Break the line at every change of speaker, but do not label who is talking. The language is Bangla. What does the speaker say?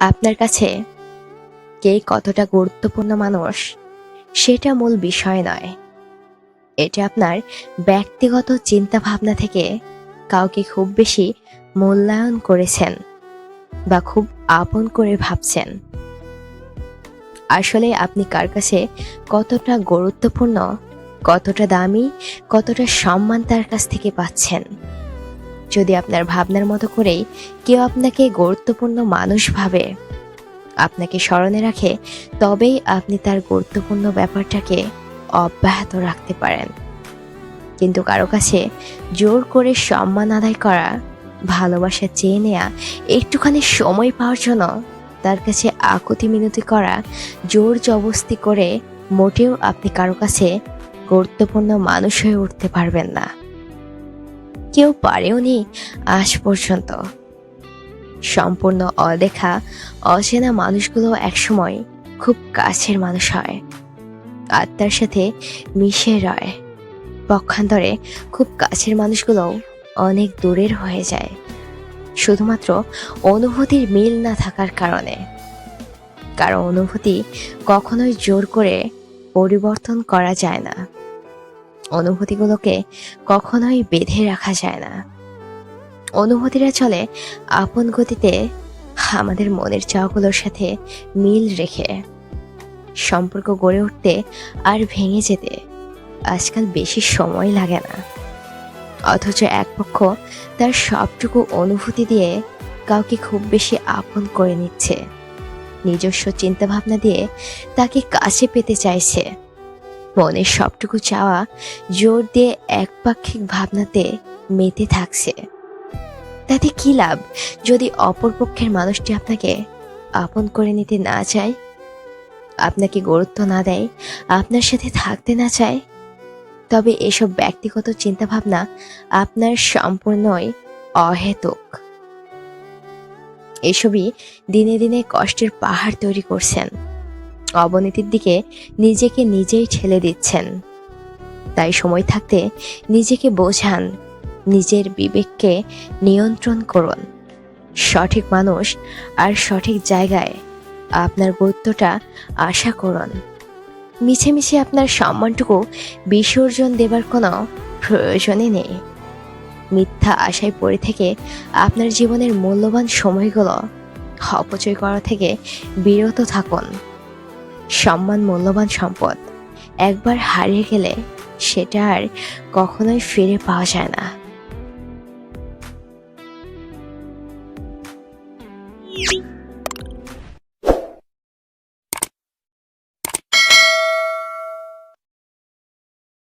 আপনার কাছে কে কতটা গুরুত্বপূর্ণ মানুষ, সেটা মূল বিষয় নয়। এটা আপনার ব্যক্তিগত চিন্তা ভাবনা থেকে কাউকে খুব বেশি মূল্যায়ন করেছেন বা খুব আপন করে ভাবছেন। আসলে আপনি কার কাছে কতটা গুরুত্বপূর্ণ, কতটা দামি, কতটা সম্মান তার কাছ থেকে পাচ্ছেন? যদি আপনার ভাবনার মতো করেই কেউ আপনাকে গুরুত্বপূর্ণ মানুষ ভাবে, আপনাকে স্মরণে রাখে, তবেই আপনি তার গুরুত্বপূর্ণ ব্যাপারটাকে অব্যাহত রাখতে পারেন। কিন্তু কারও কাছে জোর করে সম্মান আদায় করা, ভালোবাসা চেয়ে নেয়া, একটুখানি সময় পাওয়ার জন্য তার কাছে আকুতি মিনতি করা, জোর জবস্তি করে মোটেও আপনি কারও কাছে গুরুত্বপূর্ণ মানুষ হয়ে উঠতে পারবেন না। কেউ পারেওনি আজ পর্যন্ত। সম্পূর্ণ অদেখা, অচেনা মানুষগুলো একসময় খুব কাছের মানুষ হয়। আত্মার সাথে মিশে রয়। পক্ষান্তরে খুব কাছের মানুষগুলোও অনেক দূরের হয়ে যায়। শুধুমাত্র অনুভূতির মিল না থাকার কারণে। কারও অনুভূতি কখনোই জোর করে পরিবর্তন করা যায় না। অনুভূতিগুলোকে কখনোই বেঁধে রাখা যায় না। অনুভূতিরা চলে আপন গতিতে আমাদের মনের চাওগুলোর সাথে মিল রেখে। সম্পর্ক গড়ে উঠতে আর ভেঙে যেতে আজকাল বেশি সময় লাগে না। অথচ এক পক্ষ তার সবটুকু অনুভূতি দিয়ে কাউকে খুব বেশি আপন করে নিচ্ছে। নিজস্ব চিন্তাভাবনা দিয়ে তাকে কাছে পেতে চাইছে। মনের সবটুকু চাওয়া জোর দিয়ে একপাক্ষিক ভাবনাতে মেতে থাকছে। তাতে কি লাভ? যদি অপরপক্ষের মানুষটি আপনাকে আপন করে নিতে না চায়, আপনাকে গুরুত্ব না দেয়, আপনার সাথে থাকতে না চায়, তবে এসব ব্যক্তিগত চিন্তাভাবনা আপনার সম্পূর্ণই অহেতুক। এসবই দিনে দিনে কষ্টের পাহাড় তৈরি করছেন। অবনতির দিকে নিজেকে নিজেই ঠেলে দিচ্ছেন। তাই সময় থাকতে নিজেকে বোঝান, নিজের বিবেককে নিয়ন্ত্রণ করুন। সঠিক মানুষ আর সঠিক জায়গায় আপনার গুরুত্বটা আশা করুন। মিছে মিছে আপনার সম্মানটুকু বিসর্জন দেবার কোনো প্রয়োজনই নেই। মিথ্যা আশায় পড়ে থেকে আপনার জীবনের মূল্যবান সময়গুলো অপচয় করা থেকে বিরত থাকুন। সম্মান মূল্যবান সম্পদ। একবার হারিয়ে গেলে সেটা আর কখনোই ফিরে পাওয়া যায় না।